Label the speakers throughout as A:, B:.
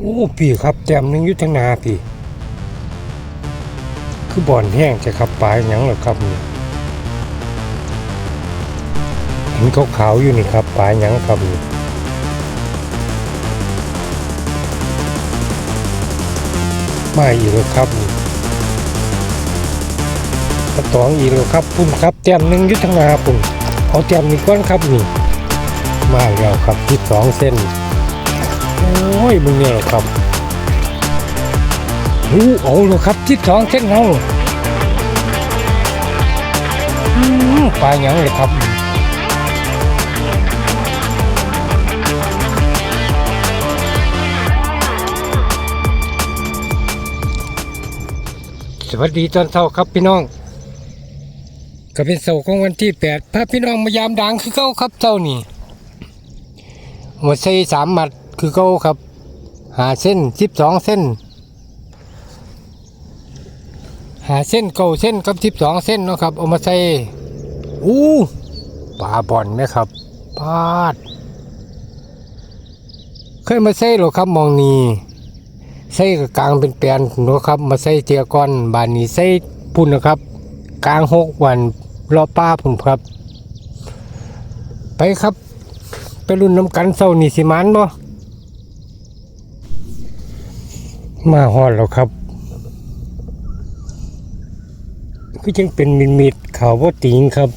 A: โอ้พี่ครับแต้มหนึงยุทธนาพี่ คือบ่อนแห้งจะขับปลายยังหรอครับนี่เห็นขาวๆอยู่นี่ครับปลายยังครับนี่มาอีกแล้วครับนี่กระตองอีกแล้วครับปุ่นครับแต้มหนึงยุทธนาปุ่นเอาแต้มนี้ก่อนครับนี่ มาแล้วครับที่สองเส้น ยมึงเนี่ยหรอครับหูเอาเลยครับที่สองเส้นเอาอืมปลาหยังเลยครับสวัสดีตอนเช้าครับพี่น้อง ก็เป็นเสาร์ของวันที่แปดพาพี่น้องมายามดังคือเก้าครับเจ้านี่หัวไส้สามหมัดคือเก้าครับ หาเส้นสิบสองเส้น หาเส้นเก้าเส้นกับสิบสองเส้นเนาะครับเอามาใส่อู้ปลาบ่อนไหมครับปาดเคยมาใส่หรอครับมองนีใส่กับกลางเป็นแปลนเนาะครับ มาใส่เตียก้อนบานนี้ใส่ปุ่นนะครับ กลางหกวันรอป้าผมครับ ไปครับ ไปรุ่นน้ำกันเศร้านี่สิมันบ่ มาฮอดแล้วครับก็ยังเป็นมิดมิดข่าวว่าติงครับ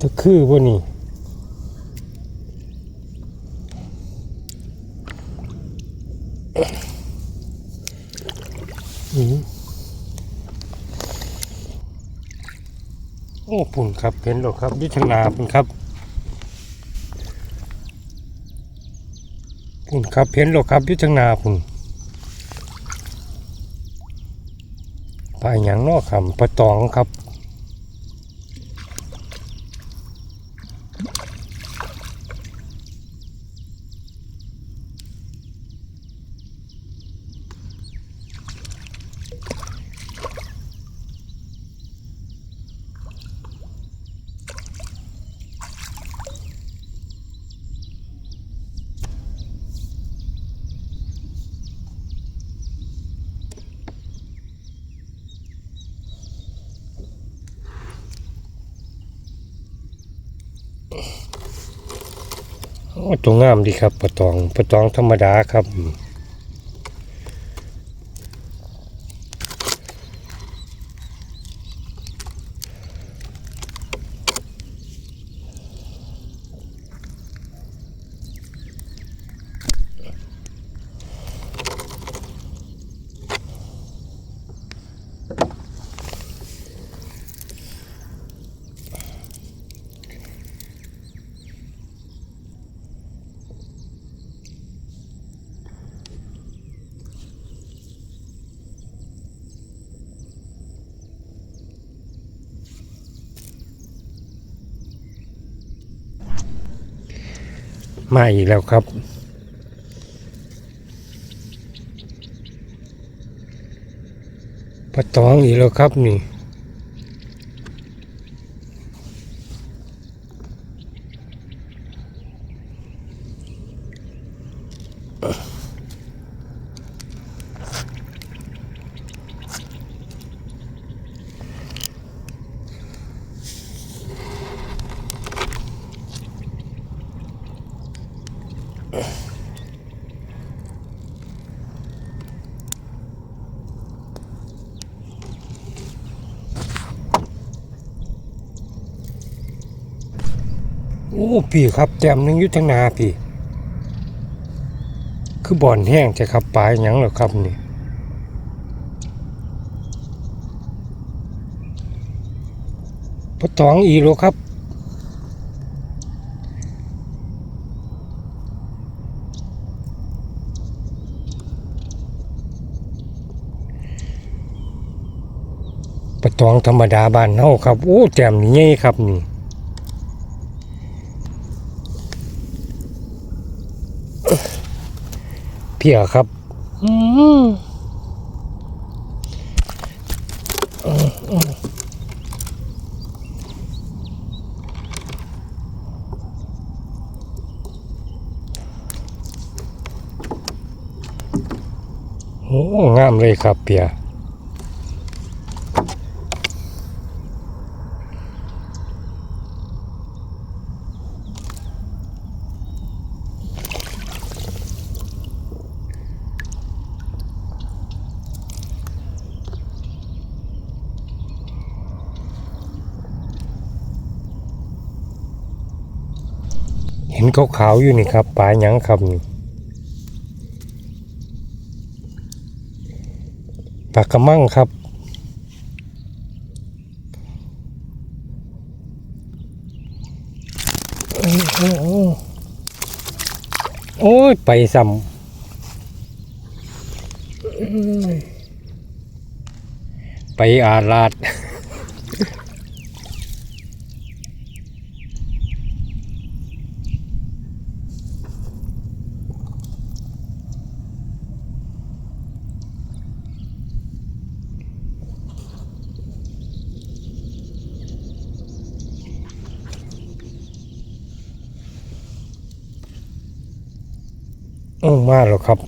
A: จะคือว่านี่อืมโอ้ปุ่นครับเห็นหรอครับยุทธนาปุ่นครับ ปุ่นครับเห็นหรอครับยุทธนาปุ่นปลาอย่างนอกคำปลาตองครับ ตัวงามดีครับปลาตองปลาตองธรรมดาครับ มาอีกแล้วครับ ปลาตองอีกแล้วครับนี่ อ้พี่ครับแต้มหนึงยุทธนาพี่ คือบ่อนแห้งจะขับปลายยังหรอครับนี่ปลาตองอีกแล้วครับปลาตองธรรมดาบ้านเฮาครับ โอ้แจ่มนี่ครับนี่ เพียครับโอ้งามเลยครับเพีย ห็นขาวๆอยู่นี่ครับปลาหยังครับนี่ปลากระมังครับโอ้โอ้โอ้โอ้ย ไปซ้ำไปอาลาด อ้มาแล้วครับ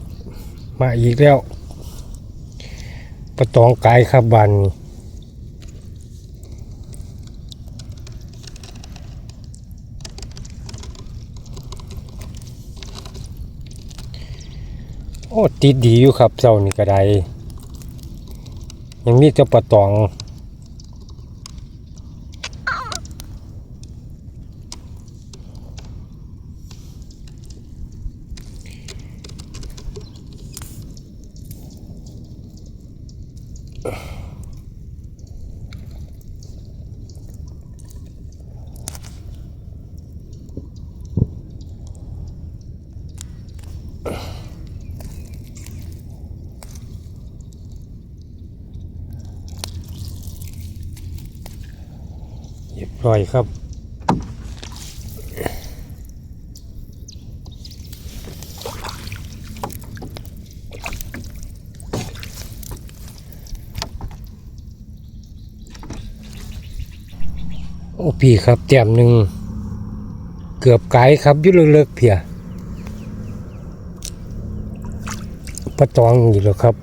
A: มาอีกแล้วประตองกายครับบานโอ้ติดดีอยู่ครับเจ้านี่ก็ได้ยังมีแต่ประตอง ร้อยครับโอ้พี่ครับแจมหนึ่งเกือบไกลครับยุ่เลิกๆเพียประตองอยู่แล้วครับ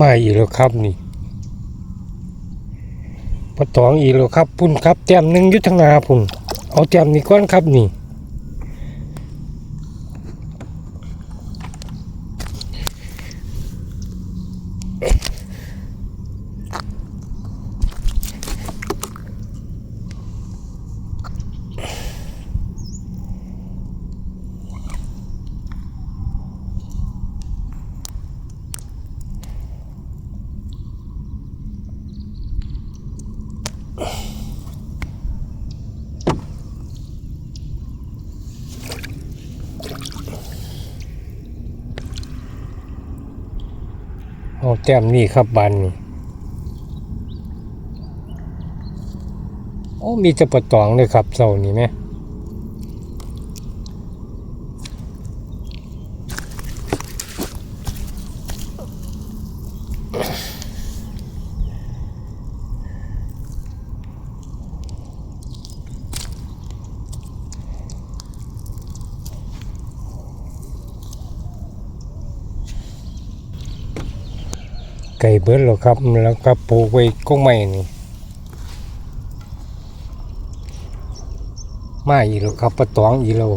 A: มาอีกแล้วครับนี่ปะตองอีกแล้วครับพุ่นครับแต้มหนึ่งยุทธนาพุ่นเอาแต้มนี่ก้อนครับนี่ เอาแต้มนี่ครับบันนี่โอ้มีจะปะตองเลยครับเสานี่ไหม ไก่เบิร์ดแล้วครับ แล้วก็ปลูกไว้ก้งไม้นี่มาอีกแล้วครับปะตองอีกแล้ว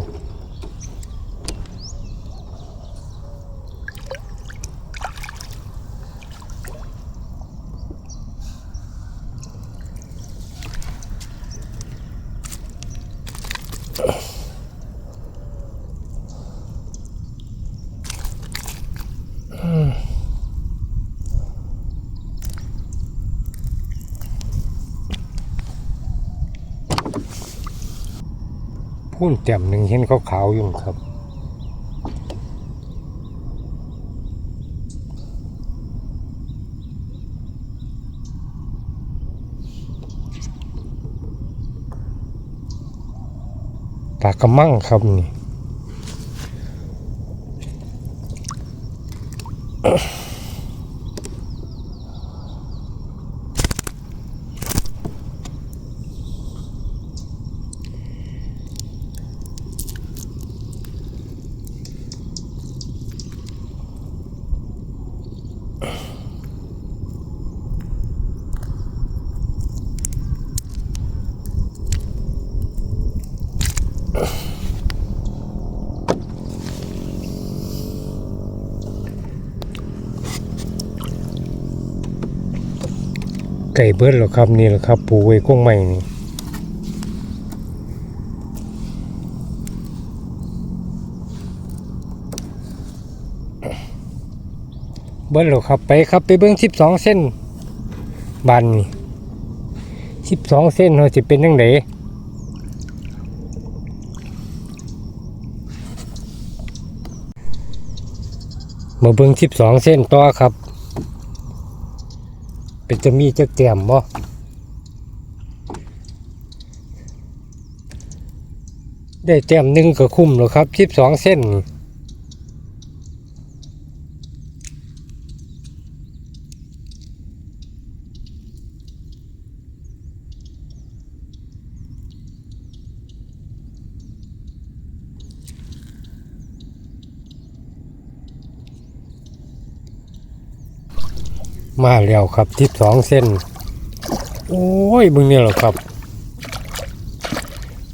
A: พุ่นแจ่มหนึ่งเห็นเขาวๆอยู่ครับปากระมังครับนี่ ไก่เบิดแล้วครับนี่แหละครับ ปูไว้ก้งใหม่นี่เบิดแล้วครับไปครับไปเบิ้งสิบสองเส้นบานนี่สิบสองเส้นเขาจะเป็นยังไงมาเบิ้งสิบสองเส้นต่อครับ เป็นจะมีจะแต้มบ่ได้แต้มหนึ่งก็คุ้มหรอครับสิบสองเส้น มาแล้วครับสิบสองเส้น โอ้ยมึงเนี่ยหรอครับ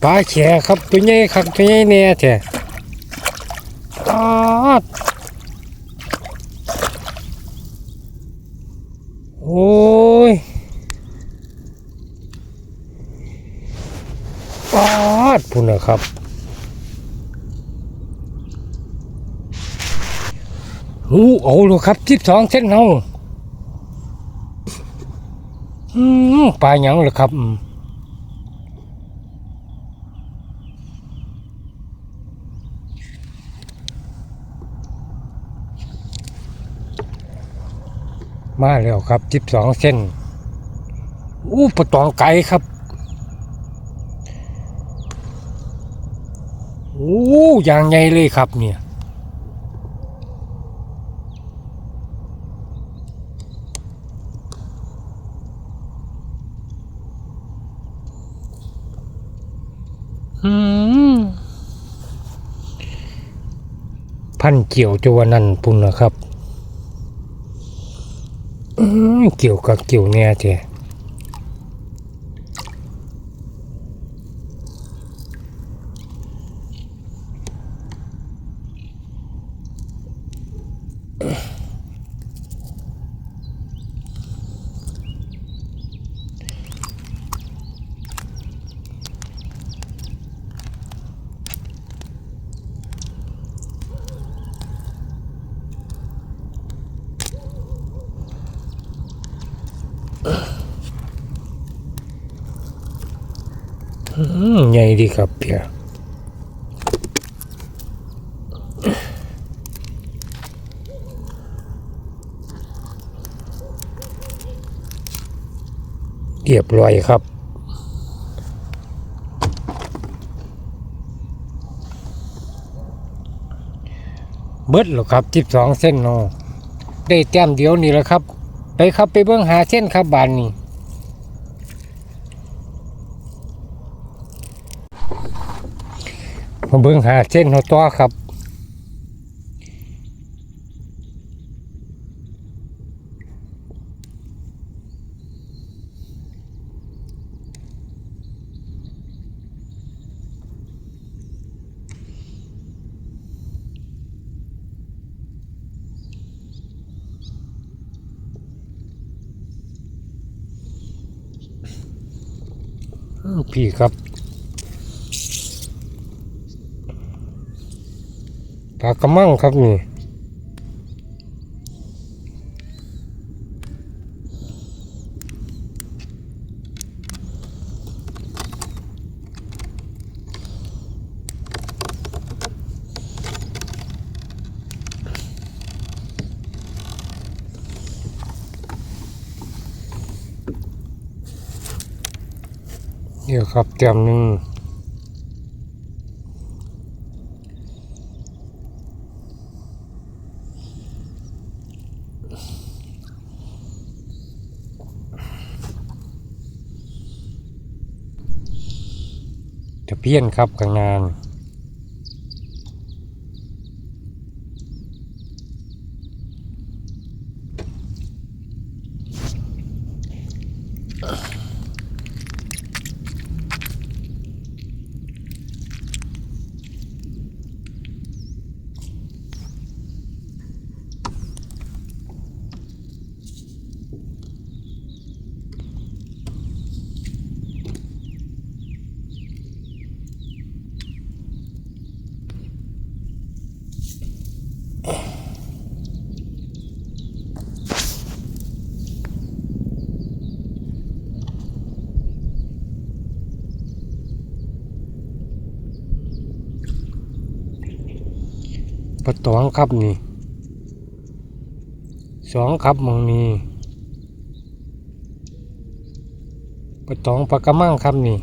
A: ปลาแขครับตัวใหญ่ครับตัวใหญ่แน่แท้อาดโอ้ยปาดพุ่นนะครับหูเอาเลยครับทิบสองเส้นเฮา อืมปลาหยังเหรอครับมาแล้วครับสิบสองเส้นอู้ปลาตองไก่ครับอู้อย่างใหญ่เลยครับเนี่ย พันเกี่ยวจวนันปุ่นนะครับเกี่ยวกับเกี่ยวเนี่ยเจ้ ใหญ่ดีครับเพียเรียบร้อยครับเบิดหรอครับสิบสองเส้นเนอได้แต้มเดียวนี่แหละครับ ไปครับไปเบิ่งหาเส้นครับบานนี้ มาเบิ่งหาเส้นหัวตัวครับพี่ครับ ปลากระมังครับนี่เดี๋ยวครับเตรียมหนึ่ง เพียนครับข้างหนาน ปะตองครับนี่สองครับมองนี่ปะตองปลากระมังครับนี่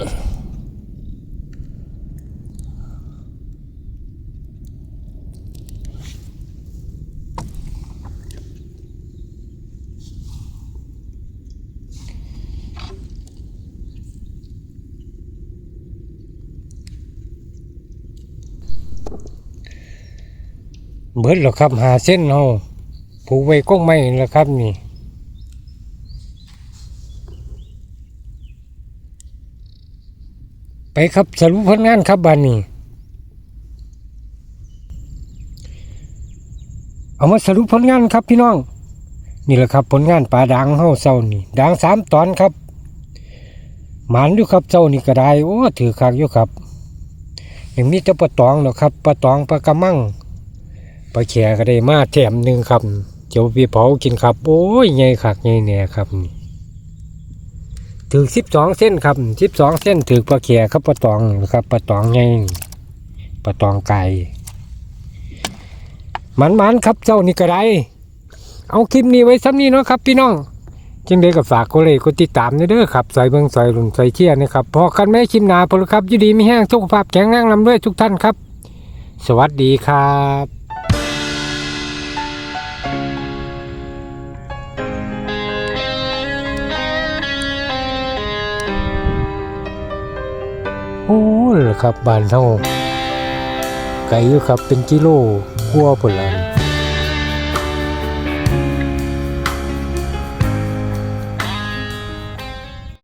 A: เบิดแล้วครับหาเส้นเฮาผูกไว้ก้งไม้แล้วครับนี่ ไป ครับสรุปผลงานครับบานนี้ เอามาสรุปผลงานครับพี่น้อง นี่แหละครับผลงานปลาดังเฮาเศร้านี่ดังสามตอนครับหมานอยู่ครับเจ้านี่ก็ได้โอ้ถือคักอยู่ครับยังมีแต่ปลาตองเนาะครับปลาตองปลากระมังปลาแขก็ได้มาแถมหนึ่งครับเจ้าพี่เผากินครับ โอ้ยใหญ่คักใหญ่แหน่ครับนี่ ถือสิบสองเส้นครับสิบสองเส้นถือปลาแขครับปลาตองนะครับปลาตองใหญ่ปลาตองไก่มันมันๆครับเจ้านี่ก็ได้เอาคลิปนี้ไว้ซ้ำนี้เนาะครับ พี่น้องจึงได้กับฝากกดเลยกดติดตามเด้อครับใส่เบิ่งใส่ลุ่นใส่เชียนะครับพอกันแม่คลิปหนาพลครับยูดีไมีแห้งสุขภาพแข็งแรงลำด้วยทุกท่านครับ สวัสดีครับ โอ้ครับบ้านเท่าไกลอยู่ครับเป็นกิโลกลัวาพุ่นละ